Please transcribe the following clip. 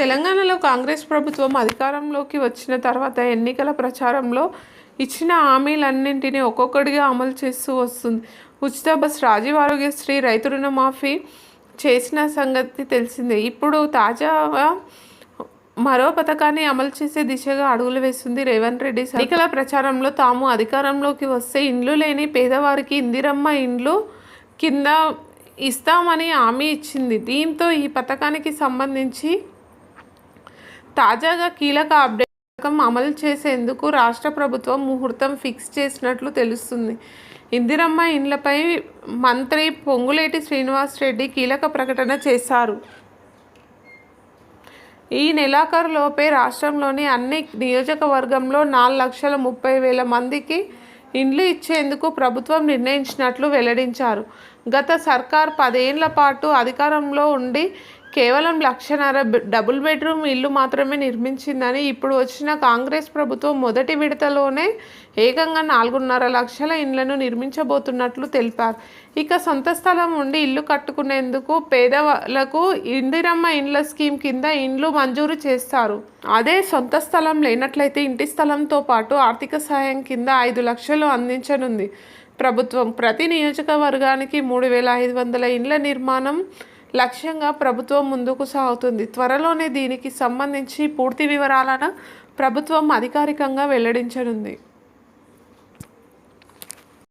తెలంగాణలో కాంగ్రెస్ ప్రభుత్వం అధికారంలోకి వచ్చిన తర్వాత ఎన్నికల ప్రచారంలో ఇచ్చిన హామీలన్నింటినీ ఒక్కొక్కటిగా అమలు చేస్తూ వస్తుంది. ఉచిత బస్ రాజీవ్ ఆరోగ్యశ్రీ రైతు రుణమాఫీ చేసిన సంగతి తెలిసిందే. ఇప్పుడు తాజాగా మరో పథకాన్ని అమలు చేసే దిశగా అడుగులు వేస్తుంది రేవంత్ రెడ్డి ఎన్నికల ప్రచారంలో తాము అధికారంలోకి వస్తే ఇండ్లు లేని పేదవారికి ఇందిరమ్మ ఇండ్లు కింద ఇస్తామని హామీ ఇచ్చింది. దీంతో ఈ పథకానికి సంబంధించి తాజాగా కీలక అప్డేట్ పథకం అమలు చేసేందుకు రాష్ట్ర ప్రభుత్వం ముహూర్తం ఫిక్స్ చేసినట్లు తెలుస్తుంది. ఇందిరమ్మ ఇండ్లపై మంత్రి పొంగులేటి శ్రీనివాస్ రెడ్డి కీలక ప్రకటన చేశారు. ఈ నెలాఖరులోపే రాష్ట్రంలోని అన్ని నియోజకవర్గంలో నాలుగు లక్షల ముప్పై వేల మందికి ఇండ్లు ఇచ్చేందుకు ప్రభుత్వం నిర్ణయించినట్లు వెల్లడించారు. గత సర్కార్ పదేళ్ళ పాటు అధికారంలో ఉండి కేవలం లక్షన్నర బె- డబుల్ బెడ్రూమ్ ఇల్లు మాత్రమే నిర్మించిందని ఇప్పుడు వచ్చిన కాంగ్రెస్ ప్రభుత్వం మొదటి విడతలోనే ఏకంగా నాలుగున్నర లక్షల ఇండ్లను నిర్మించబోతున్నట్లు తెలిపారు. ఇక సొంత స్థలం ఉండి ఇల్లు కట్టుకునేందుకు పేదవాళ్ళకు ఇందిరమ్మ ఇండ్ల స్కీమ్ కింద ఇండ్లు మంజూరు చేస్తారు. అదే సొంత స్థలం లేనట్లయితే ఇంటి స్థలంతో పాటు ఆర్థిక సహాయం కింద ఐదు లక్షలు అందించనుంది. ప్రభుత్వం ప్రతి నియోజకవర్గానికి మూడు వేల ఐదు వందల ఇండ్ల నిర్మాణం లక్ష్యంగా ప్రభుత్వం ముందుకు సాగుతుంది. త్వరలోనే దీనికి సంబంధించి పూర్తి వివరాలను ప్రభుత్వం అధికారికంగా వెల్లడించనుంది.